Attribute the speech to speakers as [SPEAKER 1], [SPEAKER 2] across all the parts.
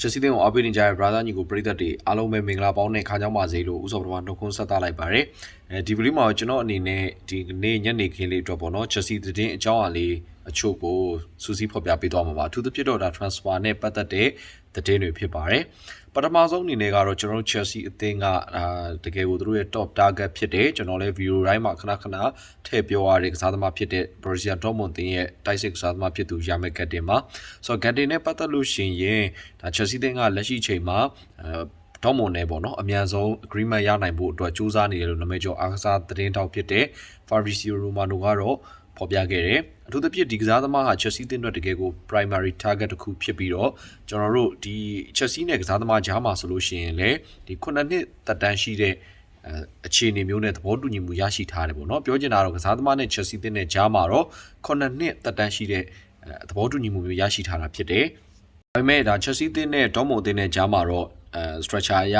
[SPEAKER 1] ချက်စီတင်ကိုအားပေးနေကြတဲ့ brother ညီကိုပရိသတ်တွေအားလုံးပဲမင်္ဂလာပေါင်းနဲ့ခါကြောင်းပါစေလို့ဥစ္စာပထမနှုတ်ခွန်းဆက်သလိုက်ပါရယ်အဲဒီဗီဒီယိုမှာကျွန်တော်အနေနဲ့ဒီနေ့ညနေခင်းလေးအတွက်ပေါ့နော်ချက်စီတင်အကြောင်းအရာလေး အချို့ကိုစူးစီးဖော်ပြပေးသွားမှာပါအထူးသဖြင့်တော့ဒါ transfer နဲ့ပတ်သက်တဲ့သတင်းတွေဖြစ်ပါတယ်ပထမဆုံးအနေနဲ့ကတော့ကျွန်တော်တို့ Chelsea အသင်းကအာတကယ်ကိုသူတို့ရဲ့ top target ဖြစ်တယ်ကျွန်တော်လည်း video တိုင်းမှာခဏခဏထည့်ပြောရတဲ့ကစားသမားဖြစ်တဲ့ Borussia Dortmund အသင်းရဲ့တိုက်စစ်ကစားသမားဖြစ်သူ Jamal Gattin ပါဆိုတော့ Gattin နဲ့ပတ်သက်လို့ရှိရင်ဒါ Chelsea အသင်းကလက်ရှိချိန်မှာအဲဒေါမွန်နဲ့ပေါ့နော်အမြန်ဆုံး agreement ရနိုင်ဖို့အတွက်စူးစမ်းနေတယ်လို့နာမည်ကျော်အားကစားသတင်းတောက်ဖြစ်တဲ့ Fabrizio Romano ကတော့ ဖော်ပြခဲ့တယ်အထူးသဖြင့်ဒီကစားသမားဟာ Chelsea တင်းအတွက်တကယ်ကို primary target တစ်ခုဖြစ်ပြီးတော့ကျွန်တော်တို့ဒီ Chelsea နဲ့ကစားသမားကြားမှာဆိုလို့ရှိရင်လည်းဒီ9နှစ်သက်တမ်းရှိတဲ့အဲအခြေအနေမျိုးနဲ့သဘောတူညီမှုရရှိထားတယ်ပေါ့နော်ပြောချင်တာတော့ကစားသမားနဲ့ Chelsea တင်းနဲ့ကြားမှာတော့9နှစ်သက်တမ်းရှိတဲ့အဲသဘောတူညီမှုမျိုးရရှိထားတာဖြစ်တယ်ဒါပေမဲ့ဒါ Chelsea တင်းနဲ့ Dortmund တင်းနဲ့ကြားမှာတော့အဲ structure အရ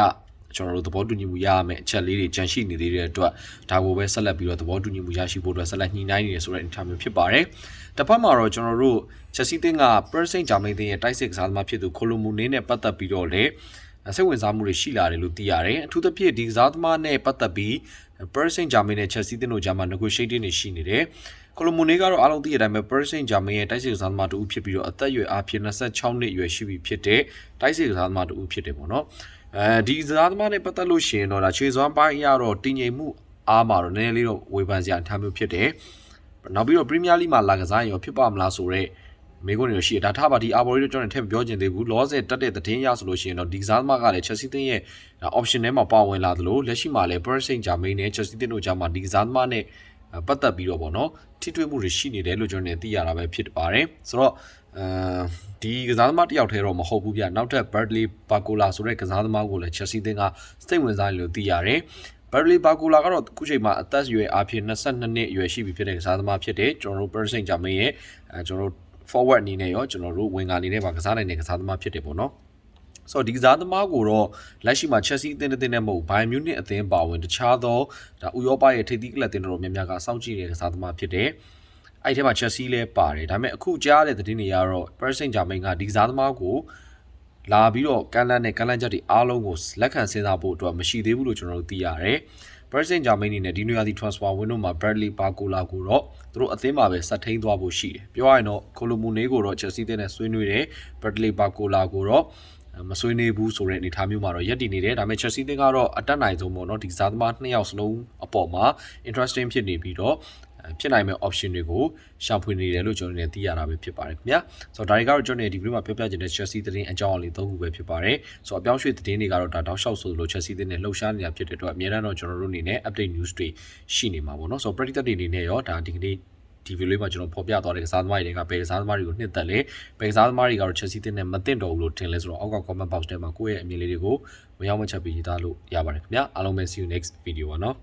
[SPEAKER 1] ကျွန်တော်တို့သဘောတူညီမှုရရမယ်အချက်လေးတွေကြန့်ရှိနေသေးတဲ့အတွက်ဒါကိုပဲဆက်လက်ပြီးတော့သဘောတူညီမှုရရှိဖို့အတွက်ဆက်လက်ညှိနှိုင်းနေရဆိုတဲ့ interview ဖြစ်ပါတယ်။တစ်ဖက်မှာတော့ကျွန်တော်တို့ Chelsea တင်းက Persian Germain တင်းရဲ့တိုက်စစ်ကစားသမားဖြစ်သူကိုလိုမူနေနဲ့ပတ်သက်ပြီးတော့လည်းစိတ်ဝင်စားမှုတွေရှိလာတယ်လို့သိရတယ်။အထူးသဖြင့်ဒီကစားသမားနဲ့ပတ်သက်ပြီး Persian Germain နဲ့ Chelsea တင်းတို့ကြားမှာ negotiating တွေရှိနေတယ်။ကိုလိုမူနေကတော့အားလုံးသိရတဲ့အတိုင်းပဲ Persian Germain ရဲ့တိုက်စစ်ကစားသမားတူဖြစ်ပြီးတော့အသက်အရွယ်အားဖြင့်26နှစ်အရွယ်ရှိပြီဖြစ်တဲ့တိုက်စစ်ကစားသမားတူဖြစ်တယ်ပေါ့နော်။ အဲဒီကစားသမားနဲ့ပတ်သက်လို့ရှိရင်တော့ဒါခြေစွမ်းပိုင်းအရတော့တည်ငြိမ်မှုအားမှာတော့နည်းနည်းလေးတော့ဝေဖန်စရာအထားမျိုးဖြစ်တယ်။နောက်ပြီးတော့ Premier League မှာလာကစားရင်ရောဖြစ်ပါမလားဆိုတော့မေကွန်းတွေရှိတယ်ဒါထားပါဒီအာဘော်ရီတို့ကျွန်တော်ထည့်ပြောချင်သေးဘူးလောဆယ်တက်တဲ့သတင်းရဆိုလို့ရှိရင်တော့ဒီကစားသမားကလည်း Chelsea တင်းရဲ့ option ထဲမှာပါဝင်လာသလိုလက်ရှိမှာလည်း Paris Saint-Germain နဲ့ Chelsea တင်းတို့ကြားမှာဒီကစားသမားနဲ့ ပတ်သက်ပြီးတော့ဗောနော်ထိတွေ့မှုတွေရှိနေတယ်လို့ကျွန်တော်နေသိရတာပဲဖြစ်ပါတယ်ဆိုတော့အဲဒီကစားသမားတယောက်တည်းတော့မဟုတ်ဘူးဗျနောက်ထပ် Bradley Barcola ဆိုတဲ့ကစားသမားကိုလည်း Chelsea တင်းကစိတ်ဝင်စားတယ်လို့သိရတယ်ဘယ်လီဘာကူလာကတော့အခုချိန်မှာအသက်အရွယ်အဖြစ်22နှစ်အရွယ်ရှိပြီဖြစ်တဲ့ကစားသမားဖြစ်တယ်ကျွန်တော်တို့ Paris Saint-Germain ရဲ့အဲကျွန်တော်တို့ forward အနေနဲ့ရောကျွန်တော်တို့ဝင်ကအနေနဲ့ပါကစားနိုင်တဲ့ကစားသမားဖြစ်တယ်ပေါ့နော် ဆိုတော့ဒီကစားသမားကိုတော့လက်ရှိမှာ Chelsea အသင်းတစ်သင်းနဲ့မဟုတ် Bayern Munich အသင်းပါဝင်တခြားသောဒါဥရောပရဲ့ထိပ်သီးကလပ်တင်တော်များများကစောင့်ကြည့်နေတဲ့ကစားသမားဖြစ်တယ်။အဲ့ဒီထဲမှာ Chelsea လည်းပါတယ်ဒါပေမဲ့အခုကြားတဲ့သတင်းတွေကတော့ Paris Saint-Germain ကဒီကစားသမားကိုလာပြီးတော့ကန်လန်းနဲ့ကန်လန်းချက်တွေအားလုံးကိုလက်ခံစဉ်းစားဖို့အတွက်မရှိသေးဘူးလို့ကျွန်တော်တို့သိရတယ်။ Paris Saint-Germain အနေနဲ့ဒီနွေရာသီ transfer window မှာ Bradley Barcola ကိုတော့သူတို့အသင်းမှာပဲဆက်ထိန်သွားဖို့ရှိတယ်။ပြောရရင်တော့ Colomone ကိုတော့ Chelsea အသင်းနဲ့ဆွေးနွေးတယ်။ Bradley Barcola ကိုတော့ မဆွေးနွေးဘူးဆိုတဲ့အနေအထားမျိုးမှာတော့ရက်တည်နေတယ်ဒါပေမဲ့ Chelsea တင်းကတော့အတက်နိုင်ဆုံးပေါ့နော်ဒီစားသမားနှစ်ယောက်စလုံးအပေါ်မှာ interesting ဖြစ်နေပြီးတော့ဖြစ်နိုင်မဲ့ option တွေကိုရှာဖွေနေတယ်လို့ကျွန်တော်လည်းသိရတာပဲဖြစ်ပါတယ်ခင်ဗျာဆိုတော့ဒါတွေကတော့ကျွန်တော်ဒီဗီဒီယိုမှာပြောပြချင်တဲ့ Chelsea သတင်းအကြောင်းအလေးသုံးခုပဲဖြစ်ပါတယ်ဆိုတော့အပြောင်းရွှေ့သတင်းတွေကတော့ဒါတောက်လျှောက်ဆိုလို့ Chelsea သတင်းနဲ့လှုပ်ရှားနေတာဖြစ်တဲ့အတွက်အများအားတော့ကျွန်တော်တို့အနေနဲ့ update news တွေရှိနေမှာပေါ့နော်ဆိုတော့ practice တွေအနေနဲ့ရောဒါဒီကနေ့ ဒီဗီဒီယိုလေးမှာကျွန်တော်ဖော်ပြသွားတဲ့ကစားသမားတွေကဘယ်ကစားသမားတွေကိုနှစ်သက်လဲဘယ်ကစားသမားတွေကတော့ Chelsea တင်းနဲ့မတင်တော့ဘူးလို့ထင်လဲဆိုတော့အောက်က comment box ထဲမှာကိုယ့်ရဲ့အမြင်လေးတွေကိုဝင်ရောက်မှတ်ချက်ပေးရေးသားလို့ရပါတယ်ခင်ဗျာအားလုံးပဲ see you next video ပါနော်